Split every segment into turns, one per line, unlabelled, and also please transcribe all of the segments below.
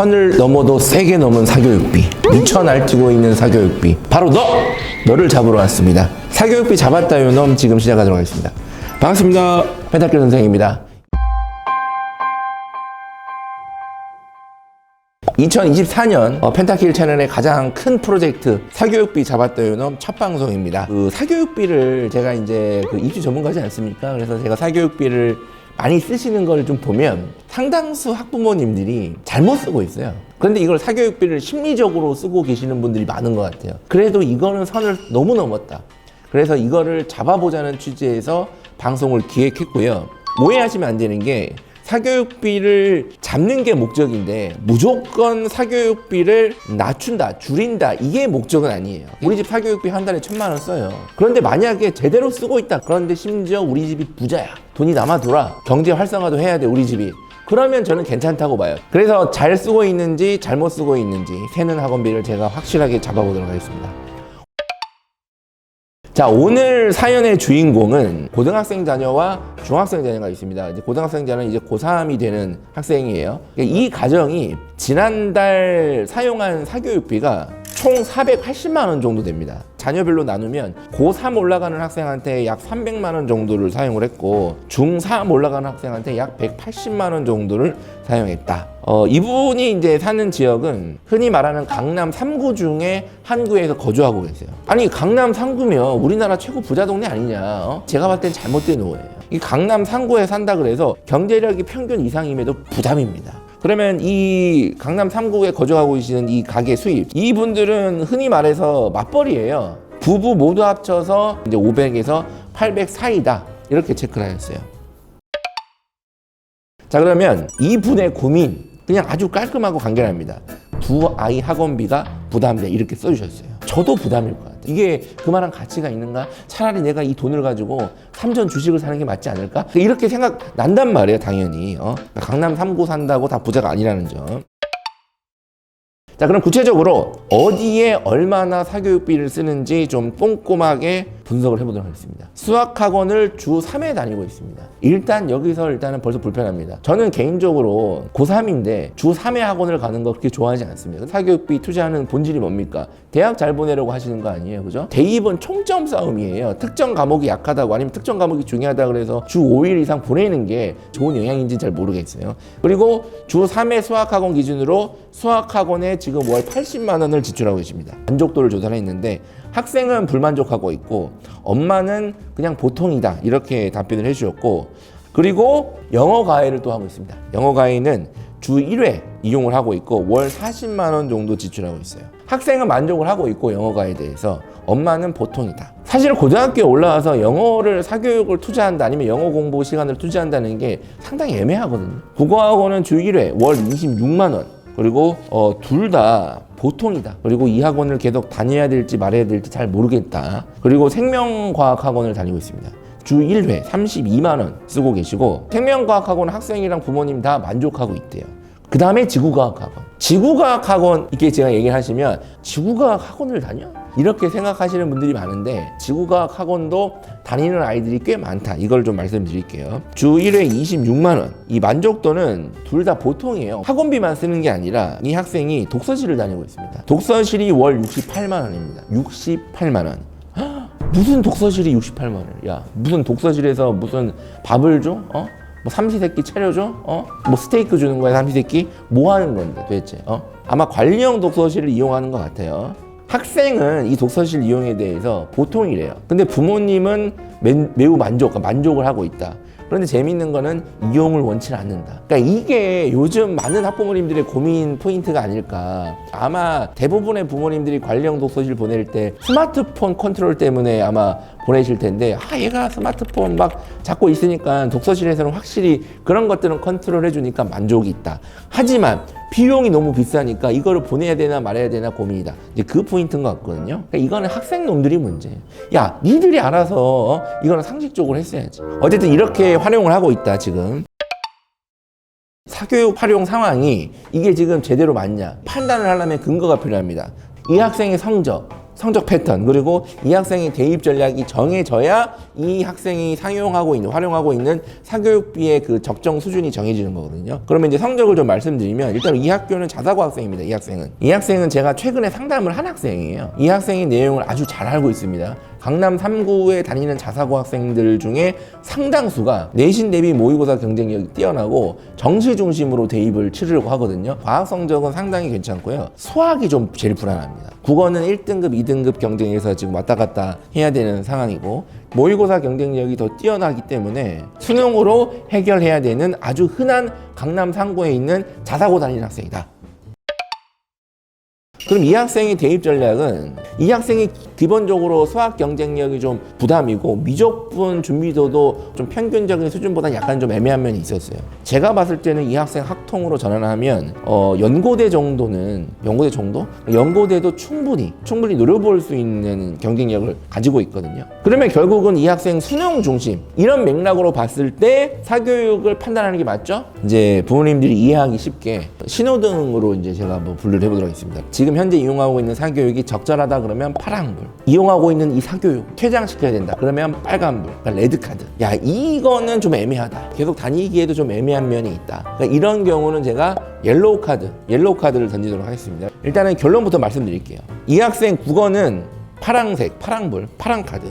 선을 넘어도 세게 넘은 사교육비 미쳐 날뛰고 있는 사교육비. 바로 너! 너를 잡으러 왔습니다. 사교육비 잡았다 요놈 지금 시작하도록 하겠습니다. 반갑습니다. 펜타킬 선생입니다. 2024년 어, 펜타킬 채널의 가장 큰 프로젝트 사교육비 잡았다 요놈 첫 방송입니다. 그 사교육비를 제가 이제 그 입시 전문가지 않습니까? 그래서 제가 사교육비를 많이 쓰시는 걸 좀 보면 상당수 학부모님들이 잘못 쓰고 있어요. 그런데 이걸 사교육비를 심리적으로 쓰고 계시는 분들이 많은 것 같아요. 그래도 이거는 선을 너무 넘었다. 그래서 이거를 잡아보자는 취지에서 방송을 기획했고요. 오해하시면 안 되는 게 사교육비를 잡는 게 목적인데 무조건 사교육비를 낮춘다, 줄인다 이게 목적은 아니에요. 우리 집 사교육비 한 달에 천만 원 써요. 그런데 만약에 제대로 쓰고 있다. 그런데 심지어 우리 집이 부자야. 돈이 남아 돌아. 경제 활성화도 해야 돼 우리 집이. 그러면 저는 괜찮다고 봐요. 그래서 잘 쓰고 있는지 잘못 쓰고 있는지 새는 학원비를 제가 확실하게 잡아보도록 하겠습니다. 자, 오늘 사연의 주인공은 고등학생 자녀와 중학생 자녀가 있습니다. 이제 고등학생 자녀는 이제 고3이 되는 학생이에요. 이 가정이 지난달 사용한 사교육비가 총 480만 원 정도 됩니다. 자녀별로 나누면 고3 올라가는 학생한테 약 300만 원 정도를 사용을 했고 중3 올라가는 학생한테 약 180만 원 정도를 사용했다. 어, 이분이 이제 사는 지역은 흔히 말하는 강남 3구 중에 한 구에서 거주하고 계세요. 아니 강남 3구면 우리나라 최고 부자 동네 아니냐? 어? 제가 봤을 땐 잘못된 오해예요. 이 강남 3구에 산다 그래서 경제력이 평균 이상임에도 부담입니다. 그러면 이 강남 3구에 거주하고 계시는 이 가게 수입 이분들은 흔히 말해서 맞벌이에요. 부부 모두 합쳐서 이제 500에서 800 사이다 이렇게 체크를 하였어요. 자 그러면 이분의 고민 그냥 아주 깔끔하고 간결합니다. 두 아이 학원비가 부담돼 이렇게 써주셨어요. 저도 부담일 것 같아요. 이게 그만한 가치가 있는가? 차라리 내가 이 돈을 가지고 삼전 주식을 사는 게 맞지 않을까? 이렇게 생각 난단 말이에요, 당연히. 어? 강남 3구 산다고 다 부자가 아니라는 점. 자, 그럼 구체적으로 어디에 얼마나 사교육비를 쓰는지 좀 꼼꼼하게 분석을 해보도록 하겠습니다. 수학학원을 주 3회 다니고 있습니다. 일단 여기서 일단은 벌써 불편합니다. 저는 개인적으로 고3인데 주 3회 학원을 가는 거 그렇게 좋아하지 않습니다. 사교육비 투자하는 본질이 뭡니까? 대학 잘 보내려고 하시는 거 아니에요, 그죠? 대입은 총점 싸움이에요. 특정 과목이 약하다고 아니면 특정 과목이 중요하다 그래서 주 5일 이상 보내는 게 좋은 영향인지 잘 모르겠어요. 그리고 주 3회 수학학원 기준으로 수학학원에 지금 월 80만 원을 지출하고 계십니다. 만족도를 조사를 했는데 학생은 불만족하고 있고 엄마는 그냥 보통이다 이렇게 답변을 해주셨고 그리고 영어 과외를 또 하고 있습니다. 영어 과외는 주 1회 이용을 하고 있고 월 40만 원 정도 지출하고 있어요. 학생은 만족을 하고 있고 영어 과외에 대해서 엄마는 보통이다. 사실 고등학교에 올라와서 영어를 사교육을 투자한다 아니면 영어 공부 시간을 투자한다는 게 상당히 애매하거든요. 국어학원은 주 1회 월 26만 원 그리고 어, 둘 다 보통이다. 그리고 이 학원을 계속 다녀야 될지 말아야 될지 잘 모르겠다. 그리고 생명과학 학원을 다니고 있습니다. 주 1회 32만 원 쓰고 계시고 생명과학 학원 학생이랑 부모님 다 만족하고 있대요. 그 다음에 지구과학 학원. 지구과학 학원 이렇게 제가 얘기를 하시면 지구과학 학원을 다녀? 이렇게 생각하시는 분들이 많은데 지구과학 학원도 다니는 아이들이 꽤 많다. 이걸 좀 말씀드릴게요. 주 1회 26만 원. 이 만족도는 둘 다 보통이에요. 학원비만 쓰는 게 아니라 이 학생이 독서실을 다니고 있습니다. 독서실이 월 68만 원입니다. 68만 원. 무슨 독서실이 68만 원? 야, 무슨 독서실에서 무슨 밥을 줘? 어? 뭐 삼시세끼 차려줘? 어? 뭐 스테이크 주는 거야 삼시세끼? 뭐 하는 건데 도대체? 어? 아마 관리형 독서실을 이용하는 것 같아요. 학생은 이 독서실 이용에 대해서 보통이래요. 근데 부모님은 매, 매우 만족, 만족을 하고 있다. 그런데 재밌는 거는 이용을 원치 않는다. 그러니까 이게 요즘 많은 학부모님들의 고민 포인트가 아닐까. 아마 대부분의 부모님들이 관리형 독서실 보낼 때 스마트폰 컨트롤 때문에 아마 보내실 텐데 아 얘가 스마트폰 막 잡고 있으니까 독서실에서는 확실히 그런 것들은 컨트롤 해주니까 만족이 있다. 하지만 비용이 너무 비싸니까 이거를 보내야 되나 말아야 되나 고민이다. 이제 그 포인트인 것 같거든요. 그러니까 이거는 학생 놈들이 문제예요. 야, 니들이 알아서 어? 이거는 상식적으로 했어야지. 어쨌든 이렇게 활용을 하고 있다 지금. 사교육 활용 상황이 이게 지금 제대로 맞냐 판단을 하려면 근거가 필요합니다. 이 학생의 성적, 성적 패턴 그리고 이 학생의 대입 전략이 정해져야 이 학생이 상용하고 있는 활용하고 있는 사교육비의 그 적정 수준이 정해지는 거거든요. 그러면 이제 성적을 좀 말씀드리면 일단 이 학교는 자사고 학생입니다. 이 학생은 이 학생은 제가 최근에 상담을 한 학생이에요. 이 학생의 내용을 아주 잘 알고 있습니다. 강남 3구에 다니는 자사고 학생들 중에 상당수가 내신 대비 모의고사 경쟁력이 뛰어나고 정시 중심으로 대입을 치르려고 하거든요. 과학 성적은 상당히 괜찮고요. 수학이 좀 제일 불안합니다. 국어는 1등급, 2등급 경쟁에서 지금 왔다 갔다 해야 되는 상황이고 모의고사 경쟁력이 더 뛰어나기 때문에 수능으로 해결해야 되는 아주 흔한 강남 3구에 있는 자사고 다니는 학생이다. 그럼 이 학생의 대입 전략은 이 학생이 기본적으로 수학 경쟁력이 좀 부담이고 미적분 준비도도 좀 평균적인 수준보다 약간 좀 애매한 면이 있었어요. 제가 봤을 때는 이 학생 학 통으로 전환하면 어, 연고대 정도는 연고대 정도? 연고대도 충분히 충분히 노려볼 수 있는 경쟁력을 가지고 있거든요. 그러면 결국은 이 학생 수능 중심 이런 맥락으로 봤을 때 사교육을 판단하는 게 맞죠? 이제 부모님들이 이해하기 쉽게 신호등으로 이제 제가 한번 분류를 해보도록 하겠습니다. 지금 현재 이용하고 있는 사교육이 적절하다 그러면 파랑불 이용하고 있는 이 사교육 퇴장시켜야 된다 그러면 빨간불 그러니까 레드카드 야 이거는 좀 애매하다 계속 다니기에도 좀 애매한 면이 있다 그러니까 이런 경우 는 제가 옐로우 카드 옐로우 카드를 던지도록 하겠습니다. 일단은 결론부터 말씀드릴게요. 이 학생 국어는 파랑색 파랑불 파랑 카드.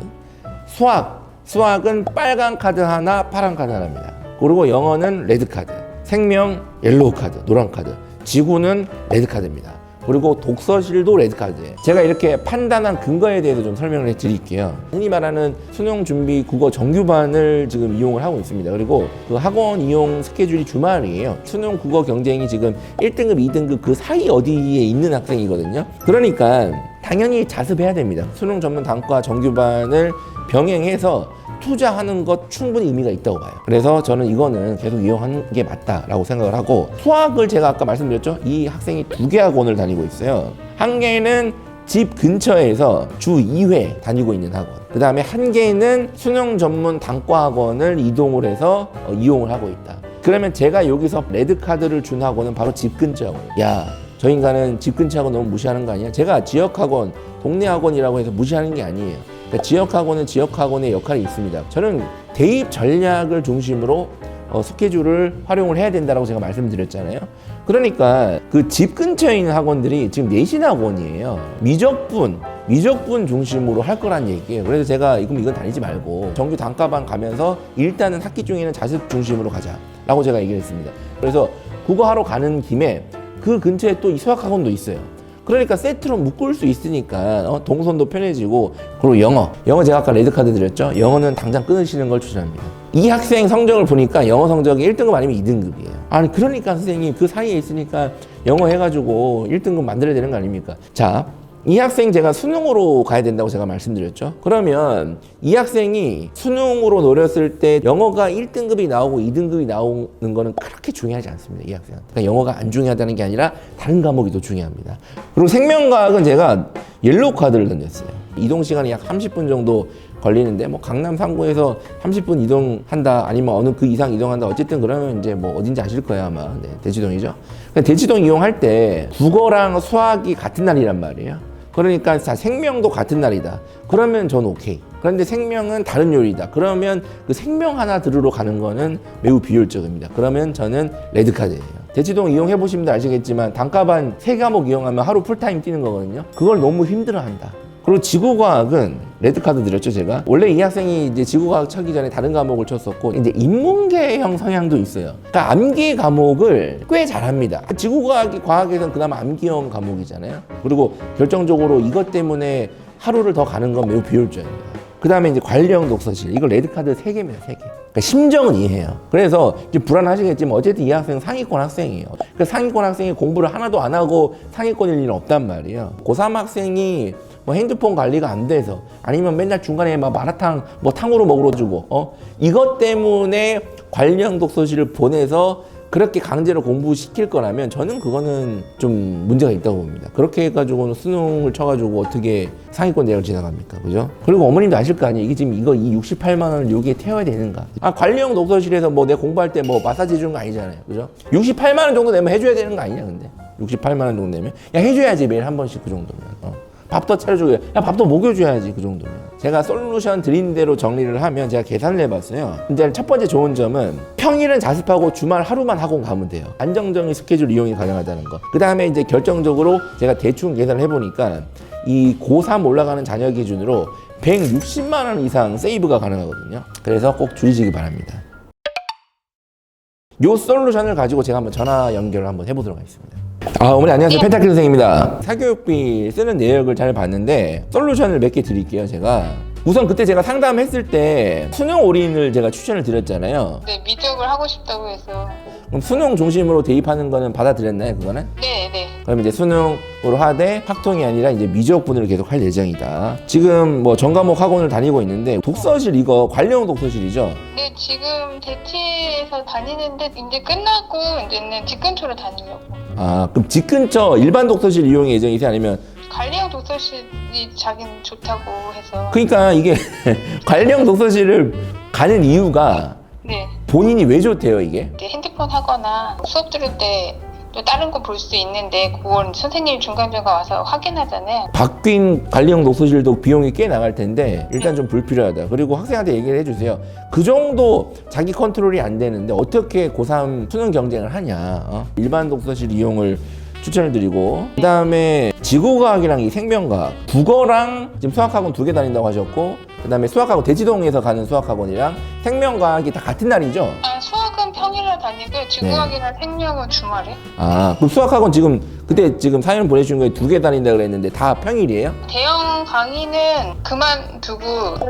수학 수학은 빨간 카드 하나 파란 카드 하나입니다. 그리고 영어는 레드 카드. 생명 옐로우 카드 노란 카드. 지구는 레드 카드입니다 그리고 독서실도 레드카드예요. 제가 이렇게 판단한 근거에 대해서 좀 설명을 해 드릴게요. 흔히 말하는 수능 준비 국어 정규반을 지금 이용을 하고 있습니다. 그리고 그 학원 이용 스케줄이 주말이에요. 수능 국어 경쟁이 지금 1등급, 2등급 그 사이 어디에 있는 학생이거든요. 그러니까 당연히 자습해야 됩니다. 수능 전문 단과 정규반을 병행해서 투자하는 것 충분히 의미가 있다고 봐요. 그래서 저는 이거는 계속 이용하는 게 맞다라고 생각을 하고 수학을 제가 아까 말씀드렸죠. 이 학생이 두 개 학원을 다니고 있어요. 한 개는 집 근처에서 주 2회 다니고 있는 학원. 그 다음에 한 개는 수능 전문 단과 학원을 이동을 해서 어, 이용을 하고 있다. 그러면 제가 여기서 레드카드를 준 학원은 바로 집 근처 학원. 야, 저 인간은 집 근처 학원 너무 무시하는 거 아니야? 제가 지역 학원, 동네 학원이라고 해서 무시하는 게 아니에요. 그러니까 지역 학원은 지역 학원의 역할이 있습니다. 저는 대입 전략을 중심으로 어, 스케줄을 활용을 해야 된다라고 제가 말씀드렸잖아요. 그러니까 그 집 근처에 있는 학원들이 지금 내신 학원이에요. 미적분, 미적분 중심으로 할 거란 얘기예요. 그래서 제가 이건 이건 다니지 말고 정규 단과반 가면서 일단은 학기 중에는 자습 중심으로 가자라고 제가 얘기를 했습니다. 그래서 국어하러 가는 김에 그 근처에 또 이 수학 학원도 있어요. 그러니까 세트로 묶을 수 있으니까 어, 동선도 편해지고. 그리고 영어. 영어 제가 아까 레드카드 드렸죠? 영어는 당장 끊으시는 걸 추천합니다. 이 학생 성적을 보니까 영어 성적이 1등급 아니면 2등급이에요. 아니 그러니까 선생님 그 사이에 있으니까 영어 해가지고 1등급 만들어야 되는 거 아닙니까? 자 이 학생 제가 수능으로 가야 된다고 제가 말씀드렸죠. 그러면 이 학생이 수능으로 노렸을 때 영어가 1등급이 나오고 2등급이 나오는 거는 그렇게 중요하지 않습니다. 이 학생은. 그러니까 영어가 안 중요하다는 게 아니라 다른 과목이 더 중요합니다. 그리고 생명과학은 제가 옐로우 카드를 던졌어요. 이동 시간이 약 30분 정도 걸리는데 뭐 강남 3구에서 30분 이동한다 아니면 어느 그 이상 이동한다 어쨌든 그러면 이제 뭐 어딘지 아실 거예요 아마 네, 대치동이죠. 그러니까 대치동 이용할 때 국어랑 수학이 같은 날이란 말이에요. 그러니까 자, 생명도 같은 날이다. 그러면 전 오케이. 그런데 생명은 다른 요리다. 그러면 그 생명 하나 들으러 가는 거는 매우 비효율적입니다. 그러면 저는 레드카드예요. 대치동 이용해 보시면 아시겠지만 단가반 세 과목 이용하면 하루 풀타임 뛰는 거거든요. 그걸 너무 힘들어한다. 그리고 지구과학은 레드카드 드렸죠 제가? 원래 이 학생이 이제 지구과학 차기 전에 다른 과목을 쳤었고 이제 인문계형 성향도 있어요. 그러니까 암기 과목을 꽤 잘합니다. 지구과학이 과학에서는 그나마 암기형 과목이잖아요. 그리고 결정적으로 이것 때문에 하루를 더 가는 건 매우 비효율적입니다 그 다음에 이제 관리형 독서실. 이거 레드카드 세개입니다세개. 그러니까 심정은 이해해요. 그래서 이제 불안하시겠지만 어쨌든 이 학생은 상위권 학생이에요. 그 상위권 학생이 공부를 하나도 안 하고 상위권일 일은 없단 말이에요. 고3 학생이 뭐 핸드폰 관리가 안 돼서 아니면 맨날 중간에 막 마라탕 뭐 탕후루 먹으러 주고 어 이것 때문에 관리형 독서실을 보내서 그렇게 강제로 공부시킬 거라면 저는 그거는 좀 문제가 있다고 봅니다. 그렇게 해가지고는 수능을 쳐가지고 어떻게 상위권 대학을 지나갑니까? 그죠? 그리고 어머님도 아실 거 아니에요. 이게 지금 이거 이 68만 원을 여기에 태워야 되는가? 아, 관리형 독서실에서 뭐 내 공부할 때 뭐 마사지 해주는 거 아니잖아요. 그죠? 68만 원 정도 내면 해줘야 되는 거 아니냐, 근데? 68만 원 정도 내면? 야, 해줘야지 매일 한 번씩 그 정도면. 어. 밥도 차려주고 야 밥도 먹여줘야지 그 정도면. 제가 솔루션 드린 대로 정리를 하면 제가 계산을 해봤어요. 근데 첫 번째 좋은 점은 평일은 자습하고 주말 하루만 학원 가면 돼요. 안정적인 스케줄 이용이 가능하다는 거그 다음에 이제 결정적으로 제가 대충 계산을 해보니까 이 고3 올라가는 자녀 기준으로 160만 원 이상 세이브가 가능하거든요. 그래서 꼭 줄이시기 바랍니다. 요 솔루션을 가지고 제가 한번 전화 연결을 한번 해보도록 하겠습니다. 아, 어머니 안녕하세요. 펜타킬 선생입니다. 사교육비 쓰는 내역을 잘 봤는데 솔루션을 몇 개 드릴게요, 제가. 우선 그때 제가 상담했을 때 수능 올인을 제가 추천을 드렸잖아요.
네, 미적을 하고 싶다고 해서.
그럼 수능 중심으로 대입하는 거는 받아들였나요, 그거는?
네, 네.
그럼 이제 수능으로 하되 학통이 아니라 이제 미적분을 계속 할 예정이다. 지금 뭐 전과목 학원을 다니고 있는데 독서실 이거 관련 독서실이죠?
네, 지금 대치에서 다니는데 이제 끝나고 이제는 집 근처로 다니려고.
아, 그럼 집 근처 일반 독서실 이용 예정이세요? 아니면
관리형 독서실이 자기는 좋다고 해서.
그러니까 이게 관련 독서실을 가는 이유가
네.
본인이 왜 좋대요 이게?
이제 핸드폰 하거나 수업 들을 때 또 다른 거 볼 수 있는데 그건 선생님이 중간중간 와서 확인하잖아요.
바뀐 관리형 독서실도 비용이 꽤 나갈 텐데 일단 좀 불필요하다. 그리고 학생한테 얘기를 해주세요. 그 정도 자기 컨트롤이 안 되는데 어떻게 고3 수능 경쟁을 하냐? 어? 일반 독서실 이용을 추천을 드리고 그 다음에 지구과학이랑 이 생명과학 국어랑 지금 수학학원 두 개 다닌다고 하셨고 그 다음에 수학학원 대지동에서 가는 수학학원이랑 생명과학이 다 같은 날이죠?
아, 수학은 평일에 다니고 지구학이나 생명은 주말에.
아 그럼 수학학원 지금 그때 지금 사연 보내주신 거에 두 개 다닌다 그랬는데 다 평일이에요?
대형 강의는 그만두고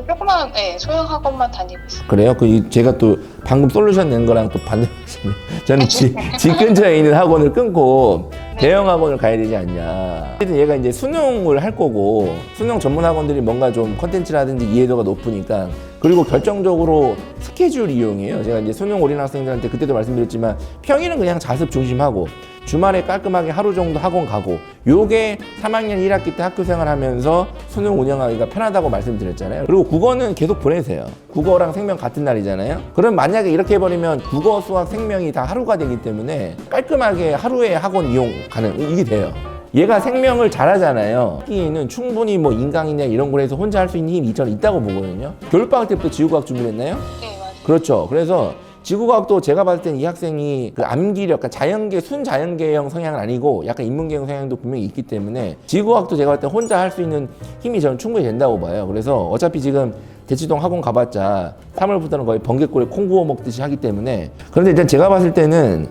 조그만 네, 소형 학원만 다니고 있어요.
그래요? 그 이- 제가 또 방금 솔루션 낸 거랑 또 반대시네. 저는 집, 집 근처에 있는 학원을 끊고 대형 학원을 가야 되지 않냐. 어쨌든 얘가 이제 수능을 할 거고 수능 전문 학원들이 뭔가 좀 컨텐츠라든지 이해도가 높으니까 그리고 결정적으로 스케줄 이용이에요. 제가 이제 수능 올인 학생들한테 그때도 말씀드렸지만 평일은 그냥 자습 중심하고 주말에 깔끔하게 하루 정도 학원 가고 요게 3학년 1학기 때 학교 생활하면서 수능 운영하기가 편하다고 말씀드렸잖아요. 그리고 국어는 계속 보내세요. 국어랑 생명 같은 날이잖아요. 그럼 만약에 이렇게 해버리면 국어, 수학, 생명이 다 하루가 되기 때문에 깔끔하게 하루에 학원 이용 가능 이게 돼요. 얘가 생명을 잘하잖아요. 학기에는 충분히 뭐 인강이냐 이런 걸 해서 혼자 할 수 있는 힘이 저는 있다고 보거든요. 겨울방학 때부터 지구과학 준비했나요?
네, 맞아요.
그렇죠. 그래서 지구과학도 제가 봤을 땐이 학생이 그 암기력, 약간 자연계, 순자연계형 성향은 아니고 약간 인문계형 성향도 분명히 있기 때문에 지구과학도 제가 봤을 때 혼자 할 수 있는 힘이 저는 충분히 된다고 봐요. 그래서 어차피 지금 대치동 학원 가봤자 3월부터는 거의 번개꿀에 콩 구워 먹듯이 하기 때문에 그런데 일단 제가 봤을 때는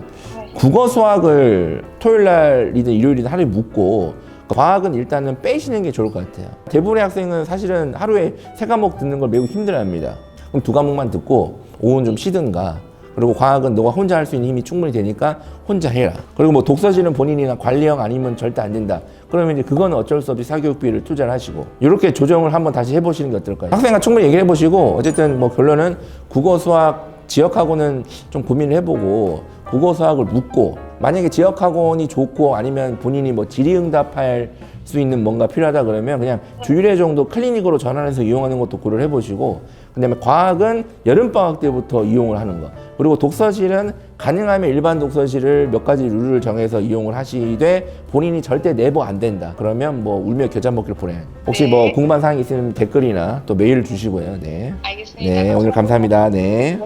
국어 수학을 토요일 날이든 일요일이든 하루에 묻고 과학은 일단은 빼시는 게 좋을 것 같아요. 대부분의 학생은 사실은 하루에 세 과목 듣는 걸 매우 힘들어합니다. 그럼 두 과목만 듣고 오후는 좀 쉬든가. 그리고 과학은 너가 혼자 할 수 있는 힘이 충분히 되니까 혼자 해라. 그리고 뭐 독서실은 본인이나 관리형 아니면 절대 안 된다. 그러면 이제 그거는 어쩔 수 없이 사교육비를 투자를 하시고 이렇게 조정을 한번 다시 해보시는 게 어떨까요? 학생과 충분히 얘기를 해보시고 어쨌든 뭐 결론은 국어 수학 지역학원은 좀 고민을 해보고 국어 수학을 묻고 만약에 지역 학원이 좋고 아니면 본인이 뭐 질의응답할 수 있는 뭔가 필요하다 그러면 그냥 주일에 정도 클리닉으로 전환해서 이용하는 것도 고려를 해보시고 그다음에 과학은 여름 방학 때부터 이용을 하는 거 그리고 독서실은 가능하면 일반 독서실을 몇 가지 룰을 정해서 이용을 하시되 본인이 절대 내보 안 된다 그러면 뭐 울며 겨자 먹기를 보내 혹시 뭐 궁금한 사항이 있으면 댓글이나 또 메일 주시고요 네.
알겠습니다.
네, 오늘 감사합니다. 네.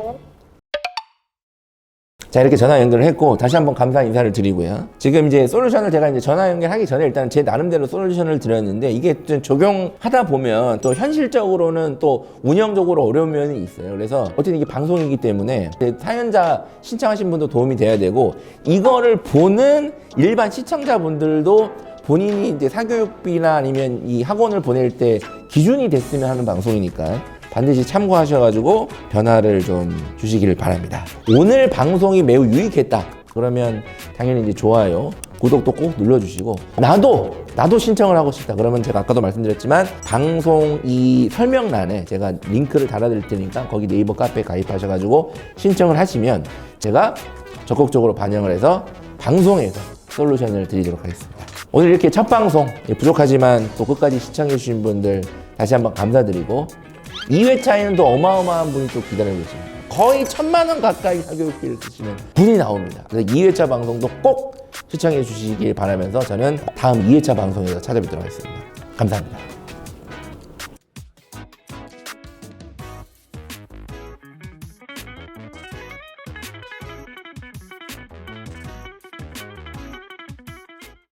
자, 이렇게 전화 연결을 했고, 다시 한번 감사 인사를 드리고요. 지금 이제 솔루션을 제가 이제 전화 연결하기 전에 일단 제 나름대로 솔루션을 드렸는데, 이게 좀 적용하다 보면 또 현실적으로는 또 운영적으로 어려운 면이 있어요. 그래서 어쨌든 이게 방송이기 때문에 사연자 신청하신 분도 도움이 돼야 되고, 이거를 보는 일반 시청자분들도 본인이 이제 사교육비나 아니면 이 학원을 보낼 때 기준이 됐으면 하는 방송이니까 반드시 참고하셔가지고 변화를 좀 주시기를 바랍니다. 오늘 방송이 매우 유익했다. 그러면 당연히 이제 좋아요, 구독도 꼭 눌러주시고 나도 나도 신청을 하고 싶다. 그러면 제가 아까도 말씀드렸지만 방송 이 설명란에 제가 링크를 달아드릴 테니까 거기 네이버 카페 가입하셔가지고 신청을 하시면 제가 적극적으로 반영을 해서 방송에서 솔루션을 드리도록 하겠습니다. 오늘 이렇게 첫 방송 예, 부족하지만 또 끝까지 시청해주신 분들 다시 한번 감사드리고 2회차에는 또 어마어마한 분이 또 기다리고 계십니다. 거의 천만 원 가까이 사교육비를 쓰시는 분이 나옵니다. 그래서 2회차 방송도 꼭 시청해 주시길 바라면서 저는 다음 2회차 방송에서 찾아뵙도록 하겠습니다. 감사합니다.